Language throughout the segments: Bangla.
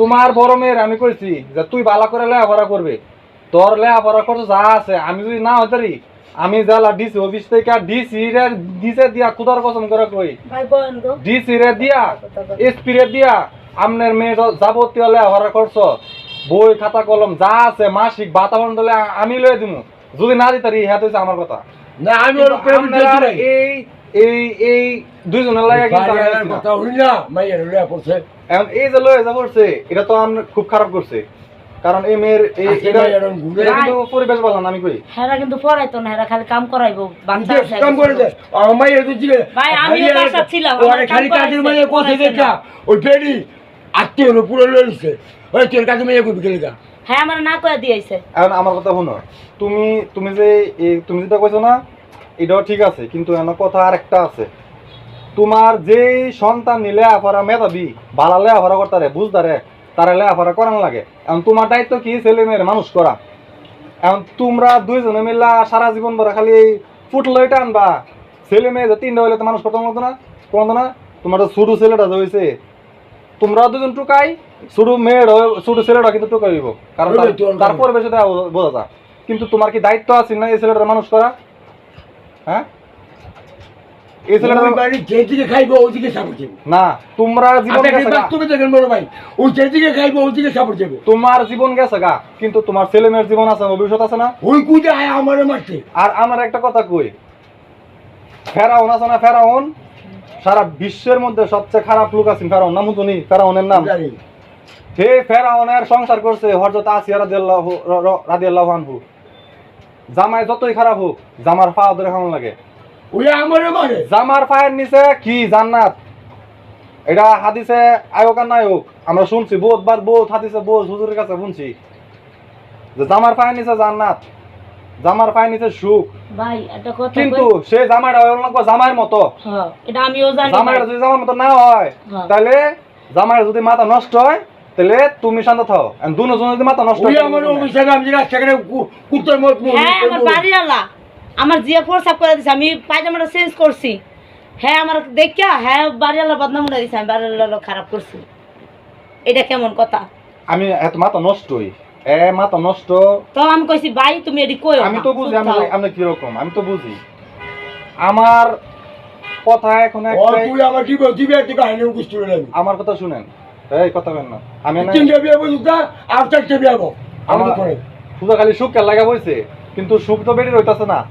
তোমার বড় মেয়ের আমি কইছি যে তুই বালা করে লেখাপড়া করবে। তোর লেখাপড়া খরচ যা আছে আমি যদি না হতারি আমি যালা ডিসি অফিস থেকে ডিসি রে দিছে দিয়া কুদার কসম করে কই। ডিসি রে দিয়া এসপি রে দিয়া আমনের মেয়ে যাবতীয় লেখাপড়া করছ বই খাতা কলম যা আছে মাসিক বাতাবরণ দিলে আমি লয়ে দিমু। যদি না দিতারি হ্যাঁ হইছে আমার কথা। না আমি ওর প্রেম আপনারা এই এই এই দুইজনের লাগে কিন্তু আমি আছি না। কথা হই না মাইয়ের লয়া পড়ছে। এখন এই যে লয়ে যা করছে এটা তো আমরা খুব খারাপ করছে। কারণ এই মেয়ের এই এটা ভাই এরকম ঘুরে- এটা কিন্তু পরিবেশ ভালো না আমি কই? হেরা কিন্তু পড়াইতো না হেরা খালি কাম করাইবো বাচ্চা কাম করে দে। আমার মাইয়ের তো জিগে ভাই, আমিও বাসা ছিলাম, ওরে খালি কাজের করাইছে, কোথায় দেখা ওই পেড়ি আত্মীয় হলো পুরো লইছে ওই তোর কাজে মাইয়ে কবি গেলে গা? হ্যাঁ আমার না কয়ে দিয়েছে। এখন আমার কথা শুনো তুমি তুমি যে তুমি যেটা কইছো না এটাও ঠিক আছে কিন্তু এমন কথা আরেকটা আছে। তোমার যেই সন্তান নিলে আফারা মেধাবী ভালো লেখাপড়া করতারে বুঝতারে তারা লেখাপড়া করানো লাগে। এখন তোমার দায়িত্ব কি? ছেলে মেয়ের মানুষ করা। এখন তোমরা দুইজনে মিল্লা সারা জীবন ভরা খালি ফুটলই টানবা। ছেলে মেয়ে যে তিনটা হইলে তো মানুষ করতে মতো না কোনো না। তোমার তো ছোট ছেলেটা যে হয়েছে তোমরা দুজন টুকাই ছোট মেয়ের ছোট ছেলেটা কিন্তু টুকাই হইব। কারণ তার- পরিবেশে বোঝা যায়। কিন্তু তোমার কি দায়িত্ব আছে না এই ছেলেটার মানুষ করা? হ্যাঁ? এই বাড়ি যেদিকে খাইবো ওইদিকে সাপোর্ট দেবে। না তোমরা জীবন আপনি গেছে গা। বাস্তবে দেখেন বড় ভাই। ওই যেদিকে খাইবো ওইদিকে সাপোর্ট দেবে। তোমার জীবন গেছে গা কিন্তু তোমার ছেলে মেয়ের জীবন আছে ভবিষ্যৎ আছে না? ওই কুদে আয় আমারে মারছে আর আমার একটা কথা কই ফেরাউন আছে না ফেরাউন? সারা বিশ্বের মধ্যে সবচেয়ে খারাপ লোক আছেন ফেরাউন নাম শুনি ফেরাউনের নাম। হে ফেরাউনের সংসার করছে হরজত আসিয়া রাদিয়াল্লাহু রাদিয়াল্লাহু আনহু। জামাই যতই খারাপ হোক জামার পা ধরে খাওয়ানো লাগে। ওই আমারে মারে। জামার পায়ের নিচে কি জান্নাত? এটা হাদিসে আয়োগ আর নায়ক আমরা শুনছি বহুতবার বহুত হাদিসে বহুত হুজুরের কাছে শুনছি যে জামার পায়ের নিচে জান্নাত জামার পায়ের নিচে সুখ। ভাই একটা কথা কিন্তু সে জামাইটা হইল না জামাইয়ের মতো। হ্যাঁ, এটা আমিও জানি যদি জামার মতো না হয় হ্যাঁ। তাহলে জামাইয়ের যদি মাথা নষ্ট হয় তাহলে তুমি শান্ত থাও। দুজন যদি মাথা নষ্ট ওই আমার অফিসে আমি রাস্তাঘাটে কু- কুত্তার মত হ্যাঁ আমার মরি। বাড়ির আলা। আমার জিয়া প্রসাব করে দিছে আমি পায়জামাটা চেঞ্জ করছি। হ্যাঁ আমার দেখিয়া হ্যাঁ বাড়িওয়ালা বদনাম উঠে দিছে আমি বাড়িওয়ালা খারাপ করছি। এটা কেমন কথা? আমি এত মাথা নষ্টই এ মাথা নষ্ট। তো আমি কইছি ভাই তুমি এটি কই আমি তো বুঝি আমি আমি কীরকম আমি তো বুঝি। আমার কথা এখন একটাই তুই আমার দিবে দিবে একটু কাহিনী করে আমার কথা শুনেন। এই কথা কেন না। আমি না তিনটে বিয়ে বলুক আর চারটে বিয়ে হব আমার করে শুধু খালি সুখ কেন লাগা বইছে কিন্তু সুখ তো বেডির হইতাছে না।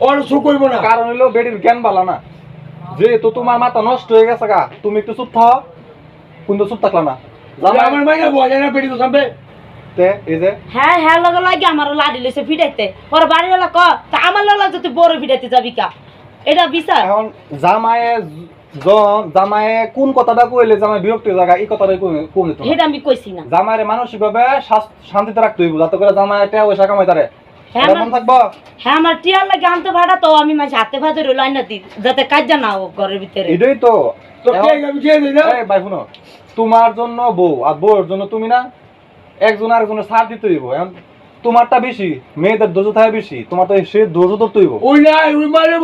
ওর সুখ হইব না। কারণ হইল বেডির জ্ঞান বালা না। যেহেতু তোমার মাথা নষ্ট হয়ে গেছে গা তুমি একটু চুপ থাও। কিন্তু চুপ থাকলা না। আমার মাইনা বলে না পেটি তো তে, যে। হ্যাঁ হ্যাঁ লগে লাগে আমার লাড়ি লইছে ফিটাইতে ওর বাড়িওয়ালা ক তা আমার লগে যদি বড় ফিটাইতে যাবি কা? এটা বিচার। এখন জামায়ে য- জামায়ে কোন কথাটা কইলে জামাই বিরক্ত জায়গা এই কথাটাই কই- কম দিত না। এটা আমি কইছি না। জামাইরে মানসিকভাবে শাস- শান্তিতে রাখতে হইব যাতে করে জামাই টাকা পয়সা কামাই তারে। হ্যাঁ, আমার- হ্যাঁ আমার টিয়ার লাগে আনতে ভাড়া তো আমি মাঝে হাতে ভাতে লাইন না দিই যাতে কাজা না হোক ঘরের ভিতরে। এটাই তো। তো ভাই শুনো। তোমার জন্য বউ আর বউর জন্য তুমি না একজন আরেকজনের সার দিতে হইব। তোমারটা বেশি মেয়েদের দোষ থাকে বেশি তোমার তো সে দোষ ধরতে হইব। ওই না ওই মারে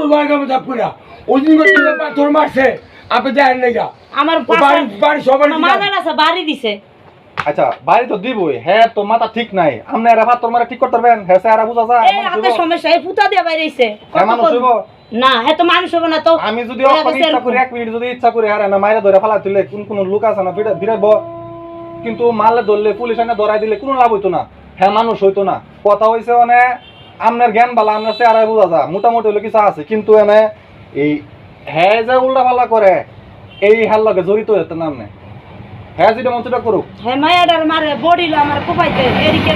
ওই দিন পাথর মারছে। আপনি দেখেন না আমার বাড়ি বাড়ি সবার আছে বাড়ি দিছে। আচ্ছা বাড়ি তো দিবই। হ্যাঁ তো মাথা ঠিক নাই। আপনি এরা ভাত তোমার ঠিক করতে পারবেন। হ্যাঁ স্যার বুঝা যায় এই হাতে সমস্যা এই ফুটা দিয়ে বাইরেছে হ্যাঁ মানুষ হইব। না হ্যাঁ তো মানুষ হবে না তো আমি যদি ইচ্ছা। করি এক মিনিট যদি ইচ্ছা করি হ্যাঁ না মাইরা ধরে ফেলা দিলে কোন কোন লোক আছে না বিরাইব কিন্তু মারলে ধরলে পুলিশ এনে ধরাই দিলে কোনো লাভ হইতো না। হ্যাঁ মানুষ হইতো না। কথা হইছে মানে আপনার জ্ঞান বালা আপনার চেহারায় বোঝা যা মোটামুটি হলে কিছু আছে কিন্তু এনে এই হ্যাঁ যে উল্টা পাল্লা করে, এই হাল্লাকে লগে জড়িত হতে নাম নেই। হ্যাঁ যেটা মন সেটা করুক। হ্যাঁ মায়াডার মারে, বডিল আমার কোপাইতে, এদিকে